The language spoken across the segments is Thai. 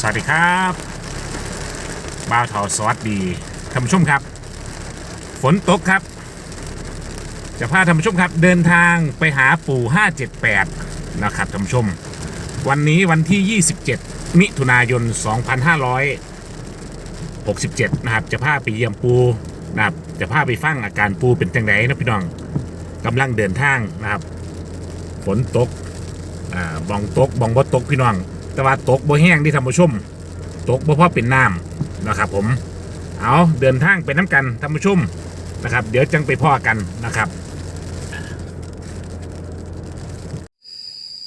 สวัสดีครับบ่าวทอสวัสดีท่านผู้ชมครับ ฝนตกครับ จะพาท่านผู้ชมครับ เดินทางไปหาปู่ 578 นะครับท่านผู้ชม วันนี้วันที่ 27 มิถุนายน 2567 นะครับ จะพาไปเยี่ยมปูนะครับ จะพาไปฟังอาการปูเป็นจังไดนะพี่น้องกำลังเดินทางนะครับ ฝนตกอ่าบองตกบองบ่ตกพี่น้อง แต่ว่าตกบ่แห้งที่ท่านผู้ชม ตกบ่พอเป็นน้ำนะครับ ผม เอาเดินทางไปน้ำกันท่านผู้ชมนะครับ เดี๋ยวจังไปพ่อกันนะครับ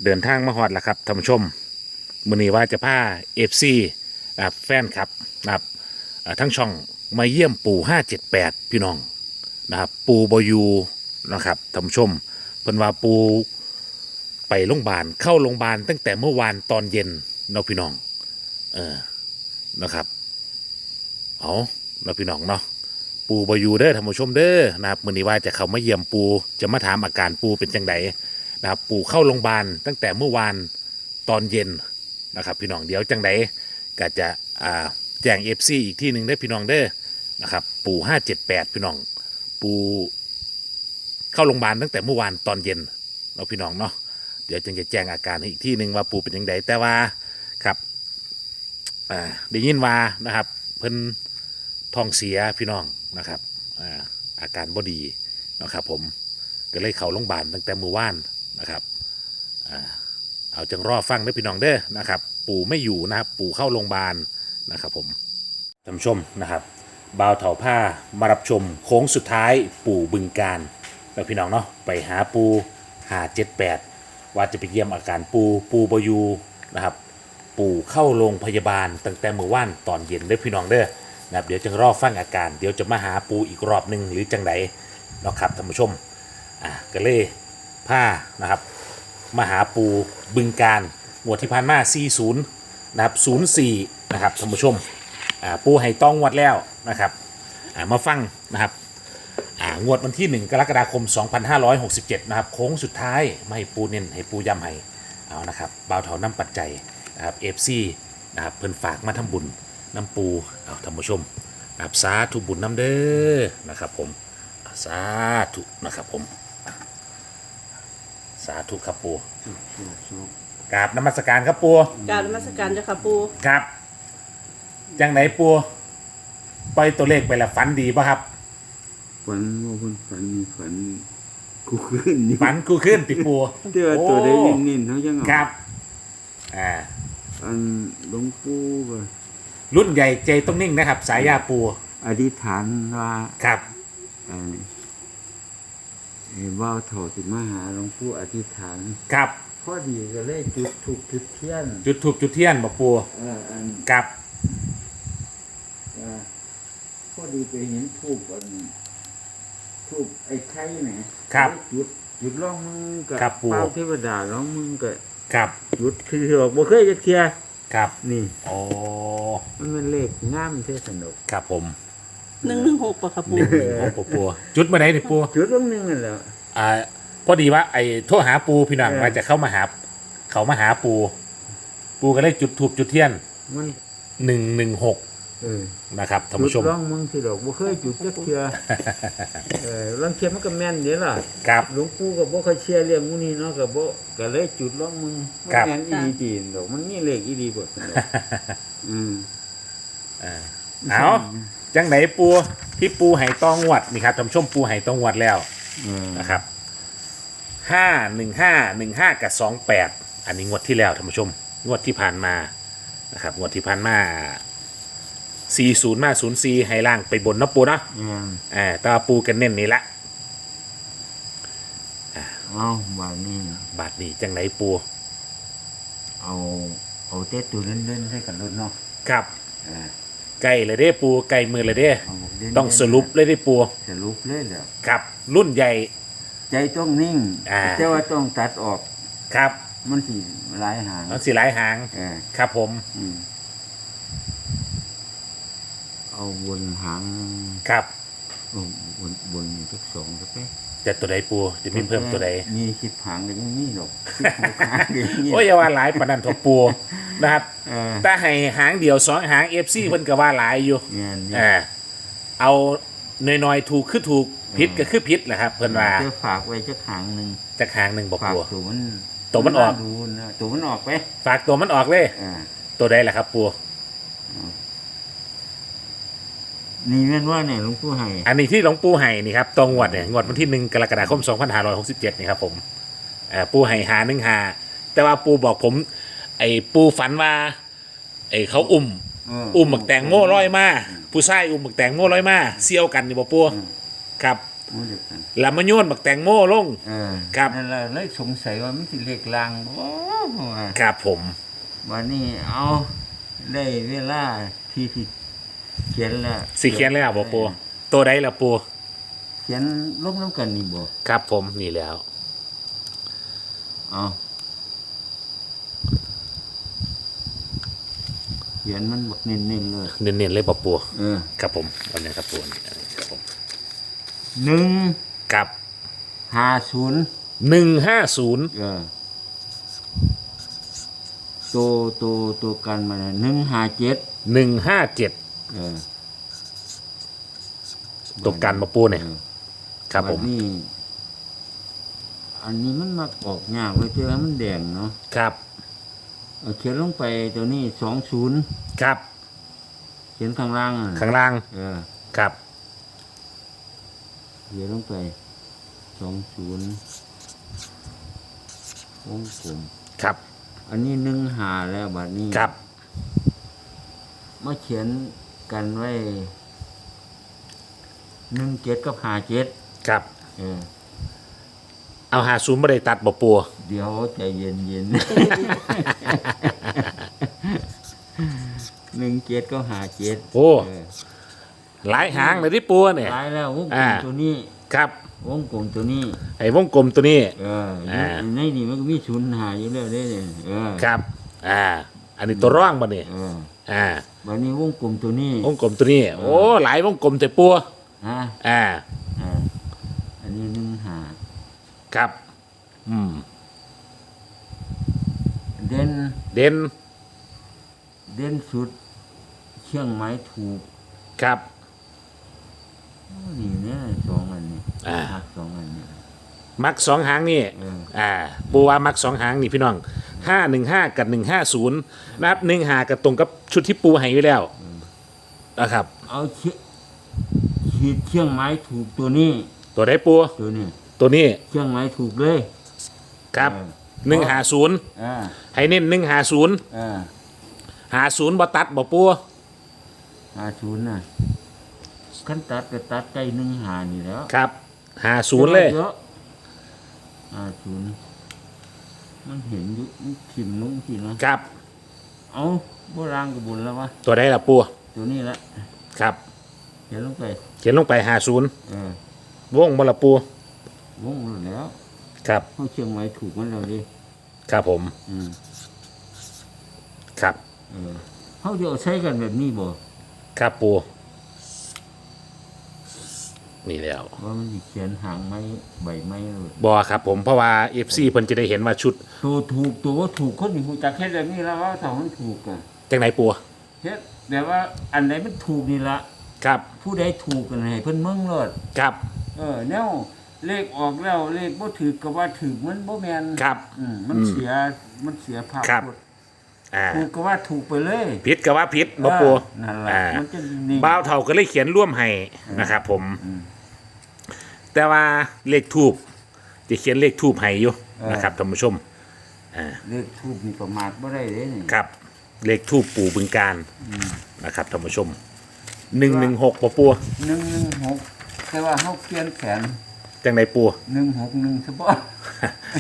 เดินทางมาฮอดแล้วครับท่านผู้ชมมือนี้ว่าจะพา FC นะครับแฟนครับนะครับทั้งช่องมาเยี่ยมปู่578พี่น้องนะครับ ปูบอยูนะครับท่านผู้ชมเพิ่นว่าปู ไปโรงพยาบาลเข้าโรงพยาบาลตั้งแต่เมื่อวานตอนเย็นเนาะพี่น้อง เออนะครับ เอาเนาะพี่น้องเนาะปูบอยู่เด้อท่านผู้ชมเด้อนะครับมื้อนี้ว่าจะเข้ามาเยี่ยมปูจะมาถามอาการปูเป็นจังไดนะครับปูเข้าโรงพยาบาลตั้งแต่เมื่อวานตอนเย็นนะครับ พี่น้องเดี๋ยวจังไดก็จะอ่าแจ้ง FC อีกที่หนึ่งได้พี่น้องเด้อนะครับ ปู578พี่น้อง ปูเข้าโรงพยาบาลตั้งแต่เมื่อวานตอนเย็นเนาพี่น้องเนาะ เดี๋ยวจึงจะแจ้งอาการให้อีกที่หนึ่งว่าปูเป็นยังไงแต่ว่าครับอ่าได้ยินว่านะครับ เพิ่นท้องเสียพี่น้องนะครับอ่าอาการบ่ดีนะครับ ผมก็เลยเข้าโรงพยาบาลตั้งแต่มื้อวานนะครับอ่าเอาจังรอฟังเด้อพี่น้องเด้อนะครับ ปู่ไม่อยู่นะครับปู่เข้าโรงพยาบาลนะครับ ผมท่านผู้ชมนะครับบ่าวเถาผ้ามารับชมโค้งสุดท้ายปู่บึงการแล้วพี่น้องเนาะไปหาปูหาเจ็ดแปด ว่าจะไปเยี่ยมอาการปูปูบอยูนะครับ ปูเข้าโรงพยาบาลตั้งแต่เมื่อวานตอนเย็นเด้อพี่น้องเด้อนะครับเดี๋ยวจะรอฟังอาการ เดี๋ยวจะมาหาปูอีกรอบหนึ่งหรือจังไดเนาะครับท่านผู้ชมอะก็เลยผ้านะครับมาหาปูบึงการงวดที่ผ่านมา40นะครับ04นะครับท่านผู้ชมอ่าปูให้ต้องงวดแล้วนะครับอ่ามาฟังนะครับ อ่างวดวันที่ 1 กรกฎาคม 2567 นะครับ โค้งสุดท้ายไม่ให้ปูเน้นให้ปูย้ำให้เอานะครับบ่าวเถาน้ำปัจจัยนะครับเอฟซีนะครับเพิ่นฝากมาทำบุญน้ำปูเอาท่านผู้ชมนะครับสาธุบุญน้ำเด้อนะครับผมสาธุนะครับผมสาธุครับปูกราบนมัสการครับปูกรารนมัสการเจ้าค่ะปูครับจังไหนปูปล่อยตัวเลขไปและฝันดีป่ะครับ ฝันว่าคนฝันมีฝันกูขึ้นนี่ฝันกูขึ้นติปูเตือตัวได้ยินนินเขายังเอาครับอ่าอันหลวงปู่ก็รุ่นใหญ่ใจต้องนิ่งนะครับ สายยาปูอธิษฐานว่าครับเอ่อเอ่อว่าวเถอติมาหาหลวงปู่อธิษฐานครับพอดีก็เลยจุดถูกจุดเทียนจุดถูกจุดเทียนบอกปูเอออันครับเอ่อพอดีไปเห็นทูบอัน ทูบไอ้ไข่ไหมครับจุดจุดล่องมึงกับครับปู่ เป้าเทวดาล่องมึงกับครับจุดคือบอกบ่เคยจะเคลียร์ครับนี่ โอ้มันเป็นเลขงามเท่สนุกครับผมหนึ่งหนึ่งหกปะค่ะปูหนึ่งหนึ่งหกปูปูจุดมาไหนนี่ปูจุดลงหนึงนั่นแหละ อ่าพอดีว่าไอ้โทรหาปูพี่น้องเออว่าจะเข้ามาหา เขามาหาปู ปูก็เลยจุดถูกจุดเทียนมันหนึ่งหนึ่งหก เออนะครับท่านจุผู้ดชมร่องมึงสิดอกบ่เคยจุดจักเทื่อเออลังเทียมันก็แม่นเด้ล่ะครับ หลวงปู่ก็บ่เคยเชื่อเรื่องพวกนี้เนาะก็บ่ก็เลยจุดร่องมึงมันครับ แม่นอีหลีดีนดอกมันมีเลขอีหลีบ่ซั่นดอกอืมอ่าเอาจังไหนปูที่ปูไห่ตองวดนี่ครับท่านผู้ชมปูไห่ตองวดแล้วเออนะครับห้าหนึ่งห้าหนึ่งห้ากับสองแปดอันนี้งวดที่แล้วท่านผู้ชมงวดที่ผ่านมานะครับงวดที่ผ่านมา สี่ศูนย์มาศูนย์สี่ให้ล่างไปบนเนาะปูเนาะเอออ่าแตว่าปูกันเน้นนี่ละเอาว่านี่บาทนี้จังไหนปูเอาเอาเต็ดตัวเล่นๆใส่กันรถเนาะครับเออไก่เลยเด้ปูไก่มือเลยเด้เอาเล่นๆต้องสรุปเลยได้ปูสรุปเลยแล้วครับ รุ่นใหญ่ ใจต้องนิ่ง อ่า แต่ว่าต้องตัดออกครับมันสิหลายหางน้องสีหลายหางเออครับผม อืม เอาบนหางครับ เอาบนบนทุกสองก็ไปจะตัวใดปูจะมีเพิ่มตัวใดมีคิดหางก็ยังมีหรอกคิดหกหางก็ยังมีโอ้ยอย่าว่าหลายปานนันทบปูนะครับเออถ้าให้หางเดียวสองหางเอฟซีเพิ่นก็ว่าหลายอยู่เงี้ยนี่อ่าเอาน้อยๆถูกคือถูกผิดก็คือผิดแหละครับ เพิ่นว่าเจะฝากไว้จะหางหนึ่งจากหางหนึ่งบอกฝากปูตัวมันตัวมันออกดูนะตัวมันออกไปฝากตัวมันออกเลย อ่าตัวใดล่ะครับปู นี่แม่นว่าเนี่ยหลวงปู่ให้อันนี้ที่หลวงปู่ให้นี่ครับตรงงวดเนี่ยงวดวันที่หนึ่งกรกฎาคม2567นี่ครับผมเอ่อปูให้หาหนึ่งหาแต่ว่าปูบอกผม ไอ้ปูฝันว่าไอ้เขาอุ้ม เอุ้มหมึกแตงโม่ร้อยมา ผู้ชายอุ้มหมึกแตงโม่ร้อยมาเซี่ยวกันนี่บ่ปูอืมครับหมู่เดียวกันแล้วมาโยนหมึกแตงโม่ลง เออครับ นั่นแหละเลยสงสัยว่ามันสิเลขลางบ่ว่าครับผม วันนี้เอาได้เวลาที่ที่ เขียนแล้วสีเขียนเลยอะบ่ปูตัวใดล่ะปูเขียนลบน้ำกันนี่บ่ครับผมนี่แล้วเอาเขียนมันบักเน้นๆเลยเน้นๆเลยบ่ปูเออครับผมวันนี้ครับปูครับผมหนึ่งกับห้าศูนย์150เออตัวตัวตัวกันมาหนึ่งห้าเจ็ด157เออตกกันบ่ปูเนี่ยเออครับผมบัดนี่อันนี้มันมาออกยากเลยเจอมันแดงเนาะครับ เอาเขียนลงไปตัวนี้สองศูนย์ครับ เขียนข้างล่างอะข้างล่าง เออครับ เขียนลงไปสองศูนย์วงกลมครับ อันนี้หนึ่งหาแล้วบัดนี้ครับมาเขียน กันไว้หนึ่งเจ็ดกับหาเจ็ดครับ เออ เอาหาซูมบ่ได้ตัดบ่ปูเดี๋ยวใจเย็นเย็นหนึ่งเจ็ดก็หาเจ็ดโอ้เออหลายหางเลยที่ปูเนี่ย ตายแล้ววงกลอ่า มตัวนี้ครับวงกลมตัวนี้ ไอ้วงกลมตัวนี้ เอออ่าอยู่ในนี่มันก็มีศูนย์หาอยู่แล้วเด้เนี่ยเออครับ อ่า อันนี้ตัวร่องบ่เนี่ยเอออ่าวันนี้วงกลมตัวนี้วงกลมตัวนี้ โอ้หลายวงกลมแต่ปูฮะอ่า อ่าอันนี้หนึ่งหาครับ อืม เด่นเด่นเด่นสุดเชียงไม้ถูกครับนี่เนี่ยสองอันนี้อ่าหักสองอันนี้ มักสองหางนี่ เออ อ่า ปูว่ามักสองหางนี่พี่น้อง ห้าหนึ่งห้ากับหนึ่งห้าศูนย์นะครับหนึ่งหากับตรงกับชุดที่ปูให้ไว้แล้วนะครับ เอาเชียขีดเชียงไม้ถูกตัวนี้ ตัวได้ปูตัวนี้ตัวนี้เชียงไม้ถูกเลยครับเออหนึ่งหาศูนย์อ่าให้เน้นหนึ่งหาศูนย์อ่าหาศูนย์บ่ตัดบ่ปูหาศูนย์น่ะขั้นตัดก็ตัดใกล้หนึ่งหานี่แล้วครับหาศูนย์เลยเยอะหาศูนย์ มันเห็นอยู่มันทิมลงทีนะครับ เอาโบราณกับบุญแล้ววะตัวได้ละปูตัวนี้ละครับ เห็นลงไปเขียนลงไปหาศูนย์เออวงบ่ละปูวงหมดแล้วครับ เขาเชียงไม้ถูกมันแล้วดิครับผม อืมครับ เออเขาจะเอาใช้กันแบบนี้บ่ครับปู นี่แล้วว่ามันสิเขียนหางไม้ใบไม้เลยบอครับผมเพราะว่า FC เพิ่นจะได้เห็นว่าชุดตัวถูกตัวว่าถูกคนอยู่หูจักแค่แบบนี้แล้วว่าถ้ามันถูกอะจังไหนปูเฮ็ดแบบว่าอันไหนมันถูกนี่ละครับผู้ใดถูกกันให้เพิ่นเมืองโลดครับเออแนวเลขออกแล้วเลขบ่ถือก็ว่าถือมันบ่แม่นครับ อืมมันอืมเสียมันเสียภาพครับ พจน์อ่าถูกก็ว่าถูกไปเลย ผิดก็ว่าผิดบ่ปูเออนั่นล่ะอ่า มันจะนี่บ่าวเฒ่าก็เลยเขียนร่วมให้นะครับผม อืม แต่ว่าเลขทูบจะเขียนเลขทูบให้อยู่เออนะครับท่านผู้ชมเลขถูกนี่ประมาทบ่ได้เด้นี่ครับ เลขทูบปู่บึงการนะครับท่านผู้ชมหนึ่งหนึ่งหกปูปู116แต่ว่าเฮาเปลี่ยนแผนจังไหนปู161ซะบ่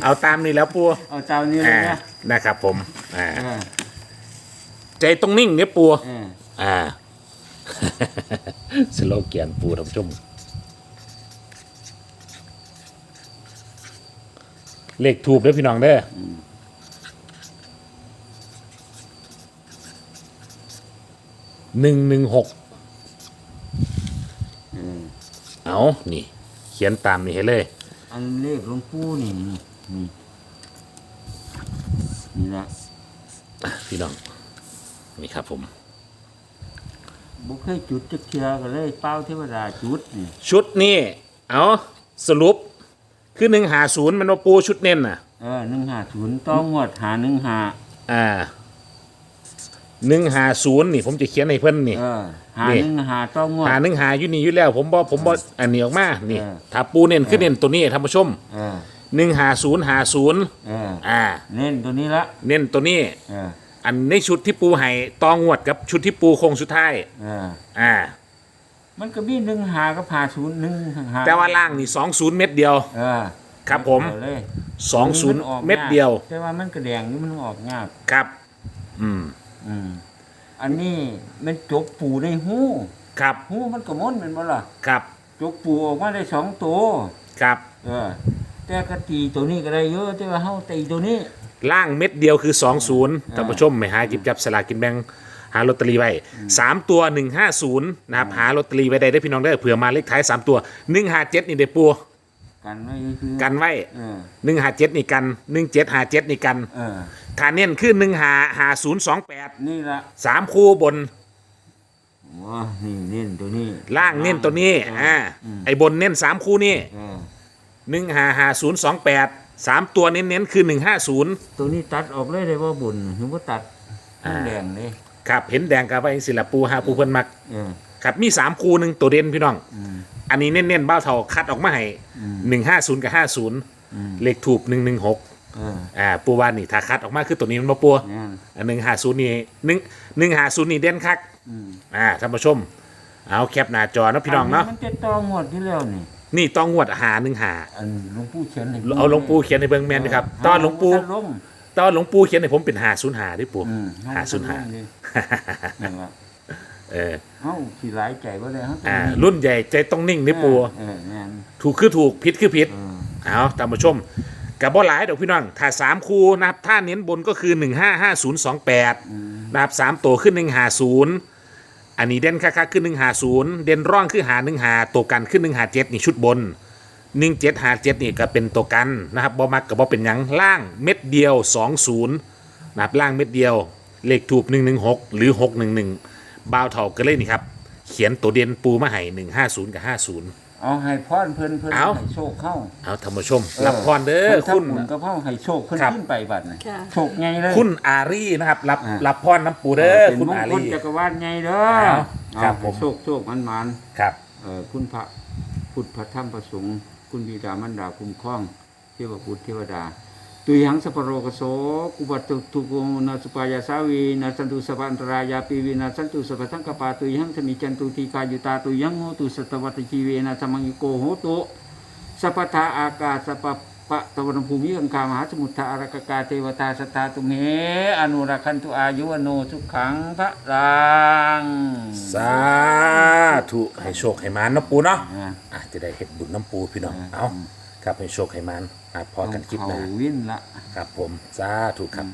เอาตามนี้แล้วปูเอาเจ้านี้เลยอ่านะนะครับผมอ่าเออใจต้องนิ่งเนี่ยปูเอออ่าสโลแกนปูท่านผู้ชม เลขทูบเด้อพี่น้องเด้ออหนึ่งหนึ่งหกเออเอานี่ เขียนตามนี่ให้เลย อันเลขหลวงปู่นี่นี่นี่นี่ละพี่น้อง นี่ครับผม บุเคยจุดจะเคลียร์กันเลยเป้าเทวดาจุดนี่ชุดนี้เอาสรุป คือหนึ่งหาศูนย์มันว่าปูชุดเน้นน่ะ เออหนึ่งหาศูนย์ต้องงวดหาหนึ่งหาอ่าหนึ่งหาศูนย์นี่ ผมจะเขียนให้เพิ่นนี่ เออหานี่ หนึ่งหาต้องงวด หาหนึ่งหาอยู่นี่อยู่แล้ว ผมบอกผมบอกอันนี้ออกมานี่เออ ถ้าปูเน้นคือเน้นตัวนี้ท่านผู้ชมเออหนึ่งหาศูนย์หาศูนย์เอออ่า เน้นตัวนี้ละเน้นตัวนี้ เอออันในชุดที่ปูให้ตองวดกับชุดที่ปูโคงสุดท้าย เอออ่า มันก็มีหนึ่งหากับหาศูนย์หนึ่งหาแต่ว่าล่างนี่สองศูนย์เม็ดเดียว เออครับผมเอาเลยสองศูนย์ออกเม็ดเดียว แต่ว่ามันกระแดงนี่มันออกยากครับ อืม อืมอันนี้มันจกปูในหูครับ หูมันก็ม้วนเป็นบ่ล่ะครับ จกปูออกมาได้สองตัว ครับ เออ แต่กตีตัวนี้ก็ได้เยอะแต่ว่าเฮาตีตัวนี้ ล่างเม็ดเดียวคือ 20ท่านผู้ชมไม่หาหยิบจับสลากกินแบ่งหาลอตเตอรี่ไว้สามตัว150นะครับหาลอตเตอรี่ไว้ได้ได้อพี่น้องได้อเผื่อมาเลขท้าย3ตัว157นี่เด้อปูกันไว้คือกันไว้เออ157นี่กัน1757นี่กันเออถ้าเน้นคือ15028นี่ละ3คู่บนว้านี่เน้นตัวนี้ ล่างเน้นตัวนี้อ่าไอ้บนเน้น3คู่นี่เออ155028 3ตัวเน้นๆคือ150ตัวนี้ตัดออกเลยได้บ่บุญหรือว่าตัดอ่า แดงเลย ครับเห็นแดงกับไว้ศิลปูหาปูเพิ่นมักเออครับมี3คู่หนึ่งตัวเด่นพี่น้อง อืม อันนี้เน้นๆเบ้าเท่าคัดออกมาให้อืม หนึ่งห้าศูนย์กับห้าศูนย์อืมเลขถูกหนึ่งหนึ่งหกเอออ่าปูวานนี่ถ้าคัดออกมาคือตัวนี้มันมาปัวเนี่ยอันหนึ่งห้าศูนย์นี่หนึ่งหนึ่งห้าศูนย์นี่เด่นคักอืมอ่าท่านผู้ชม เอาแคปหน้าจอเนาะพี่น้องเนาะมันจะต้องงวดที่แล้วนี่ นี่ต้องงวดหาหนึ่งหาอันหลวงปู่เขียนให้เอาหลวงปู่เขียนในเบิ้งแมนด้วยครับตอนหลวงปู่ ท่านลง ตอนหลวงปู่เขียนให้ผมเป็นหาศูนย์หาด้วยปู่อืมหาศูนย์หานี่นั่นล่ะเออเฮาสิหลายใจบ่ได้เฮาต้องอ่ามีรุ่นใหญ่ใจต้องนิ่งด้วยปู่เออแม่นถูกคือถูกผิดคือผิด เออเอาท่านผู้ชมกับบ่หลายเดี๋ยวพี่น้อง ถ้าสามคู่นะครับถ้าเน้นบนก็คือ1 5 5 0 2 8นะครับสามตัวขึ้น1 5 0อันนี้เด่นค่าๆขึ้น1 5 0เด่นร่องคือหา1หาตัวกันขึ้น1 5 7นี่ชุดบน 1 7 5 7นี่ก็เป็นตัวกันนะครับบ่มักกับบ่เป็นหยังล่างเม็ดเดียว2 0นะครับล่างเม็ดเดียว เลขถูก116หรือ611บ่าวเท่าก็เลยนี่ครับ เขียนตัวเด่นปูมาให้150กับ50เอาให้พรเพิ่นเพิ่นเอา ให้โชคเข้าเอาท่านผู้ชมเออรับพรเด้อเพิ่นคุณทำบุญกับเฮาให้โชคเพิ่นครับ ขึ้นไปบัดน่ะค่ะ โชคใหญ่เลย คุณอารีนะครับรับอ่ารับพรน้ำปูเด้อเป็นคุณมงอาคลรี จักรวาลใหญ่เด้อเอาครับเอาผม โชคโชคมันมันครับเอ่อคุณพระพุทธพระธรรมพระสงฆ์ คุณบิดามันดาคุ้มครอง เทวบุตรเทวดา ตุยังสปปโรกโสกุบัตตุทุโกนาสุปายาสาวีนาสันตุสัพันตรายาปีวีนาสันตุสัพสังกปาตุยังสมิจันตุทีกายุตาตุยังโหตุสัตวัตชีเวนาสมังยิโกโหตุสัพพทาอากาสัพ พปะตะวันภูมิอังคามหาสมุทธาอารกกาเทวตาสตตาตุเมอนุรักขันตุอายุวโนสุขังพระรังสาธุให้โชคให้มานน้ำปูเนาะอ่าอะจะได้เห็ดบุญน้ำปูพี่น้องอ่าเอาครับให้โชคให้มานอะพอกันคลิปหน้าเขาวินละครับผมสาธุครับ